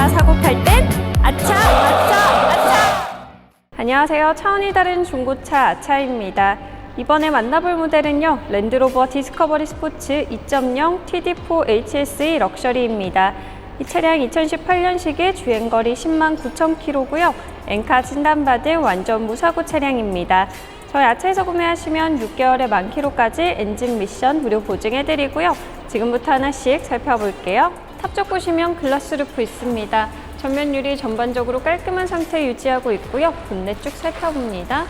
차 사고 팔 땐 아차, 아차, 아차! 안녕하세요. 차원이 다른 중고차 아차입니다. 이번에 만나볼 모델은요. 랜드로버 디스커버리 스포츠 2.0 TD4 HSE 럭셔리입니다. 이 차량 2018년식에 주행거리 10만 9천 킬로고요. 엔카 진단받은 완전 무사고 차량입니다. 저희 아차에서 구매하시면 6개월에 만 킬로까지 엔진 미션 무료 보증해드리고요. 지금부터 하나씩 살펴볼게요. 탑쪽 보시면 글라스 루프 있습니다. 전면 유리 전반적으로 깔끔한 상태 유지하고 있고요. 본넷 쭉 살펴봅니다.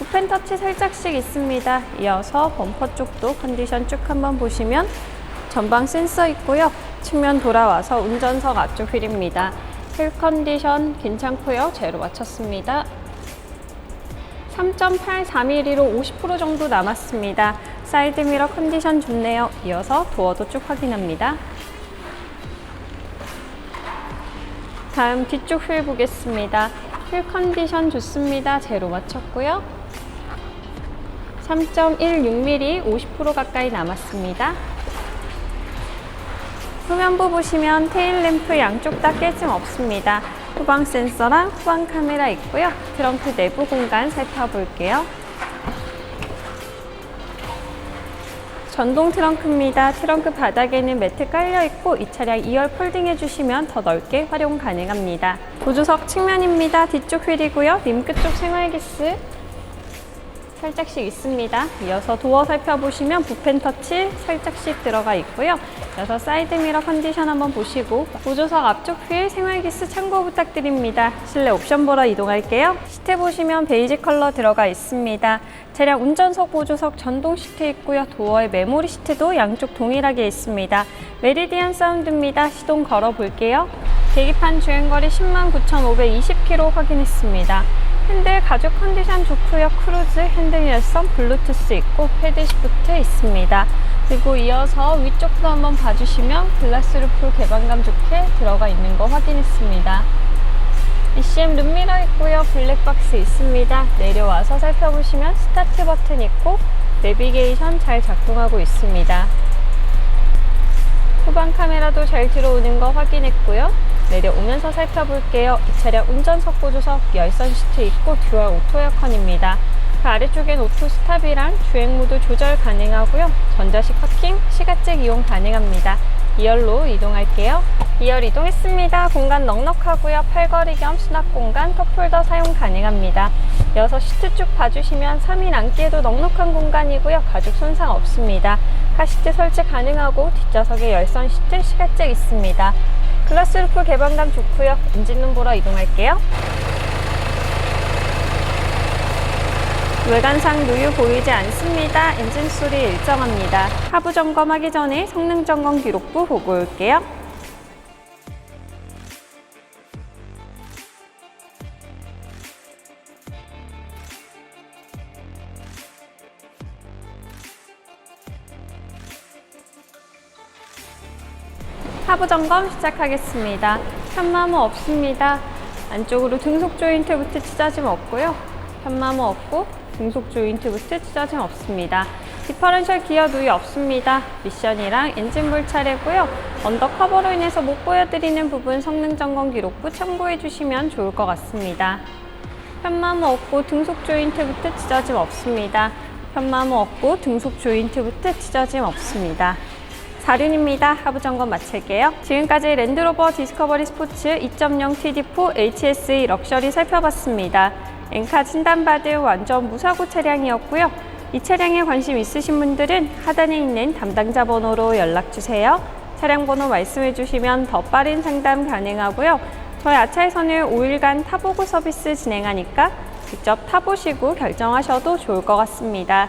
우펜 터치 살짝씩 있습니다. 이어서 범퍼 쪽도 컨디션 쭉 한번 보시면 전방 센서 있고요. 측면 돌아와서 운전석 앞쪽 휠입니다. 휠 컨디션 괜찮고요. 제로 맞췄습니다. 3.84mm로 50% 정도 남았습니다. 사이드 미러 컨디션 좋네요. 이어서 도어도 쭉 확인합니다. 다음 뒤쪽 휠 보겠습니다. 휠 컨디션 좋습니다. 제로 맞췄고요. 3.16mm 50% 가까이 남았습니다. 후면부 보시면 테일 램프 양쪽 다 깨짐 없습니다. 후방 센서랑 후방 카메라 있고요. 트렁크 내부 공간 살펴볼게요. 전동 트렁크입니다. 트렁크 바닥에는 매트 깔려 있고 이 차량 2열 폴딩 해주시면 더 넓게 활용 가능합니다. 보조석 측면입니다. 뒤쪽 휠이고요. 림 끝쪽 생활기스 살짝씩 있습니다. 이어서 도어 살펴보시면 부펜 터치 살짝씩 들어가 있고요. 이어서 사이드 미러 컨디션 한번 보시고 보조석 앞쪽 휠 생활기스 참고 부탁드립니다. 실내 옵션 보러 이동할게요. 시트 보시면 베이지 컬러 들어가 있습니다. 차량 운전석 보조석 전동 시트 있고요. 도어에 메모리 시트도 양쪽 동일하게 있습니다. 메리디안 사운드입니다. 시동 걸어 볼게요. 계기판 주행거리 10만 9,520km 확인했습니다. 핸들 가죽 컨디션 좋고요. 크루즈 핸들 열선 블루투스 있고 패드 시프트 있습니다. 그리고 이어서 위쪽도 한번 봐주시면 글라스 루프 개방감 좋게 들어가 있는 거 확인했습니다. ECM 룸미러 있고요. 블랙박스 있습니다. 내려와서 살펴보시면 스타트 버튼 있고 내비게이션 잘 작동하고 있습니다. 후방 카메라도 잘 들어오는 거 확인했고요. 내려오면서 살펴볼게요. 이 차량 운전석 보조석 열선 시트 있고 듀얼 오토 에어컨입니다. 그 아래쪽엔 오토 스탑이랑 주행 모드 조절 가능하고요. 전자식 파킹, 시가잭 이용 가능합니다. 2열로 이동할게요. 2열 이동했습니다. 공간 넉넉하고요. 팔걸이 겸 수납 공간, 컵홀더 사용 가능합니다. 이어서 시트 쭉 봐주시면 3인 앉기에도 넉넉한 공간이고요. 가죽 손상 없습니다. 카시트 설치 가능하고 뒷좌석에 열선 시트, 시가잭 있습니다. 글라스 루프 개방감 좋고요. 엔진룸 보러 이동할게요. 외관상 누유 보이지 않습니다. 엔진 소리 일정합니다. 하부 점검하기 전에 성능 점검 기록부 보고 올게요. 하부 점검 시작하겠습니다. 편마모 없습니다. 안쪽으로 등속 조인트부터 찢어짐 없고요. 편마모 없고 등속 조인트부터 찢어짐 없습니다. 디퍼런셜 기어 누이 없습니다. 미션이랑 엔진 불 차례고요. 언더커버로 인해서 못 보여드리는 부분 성능 점검 기록부 참고해 주시면 좋을 것 같습니다. 편마모 없고 등속 조인트부터 찢어짐 없습니다. 편마모 없고 등속 조인트부터 찢어짐 없습니다. 4륜입니다. 하부 점검 마칠게요. 지금까지 랜드로버 디스커버리 스포츠 2.0 TD4 HSE 럭셔리 살펴봤습니다. 엔카 진단받은 완전 무사고 차량이었고요. 이 차량에 관심 있으신 분들은 하단에 있는 담당자 번호로 연락주세요. 차량 번호 말씀해 주시면 더 빠른 상담 가능하고요. 저희 아차에서는 5일간 타보고 서비스 진행하니까 직접 타보시고 결정하셔도 좋을 것 같습니다.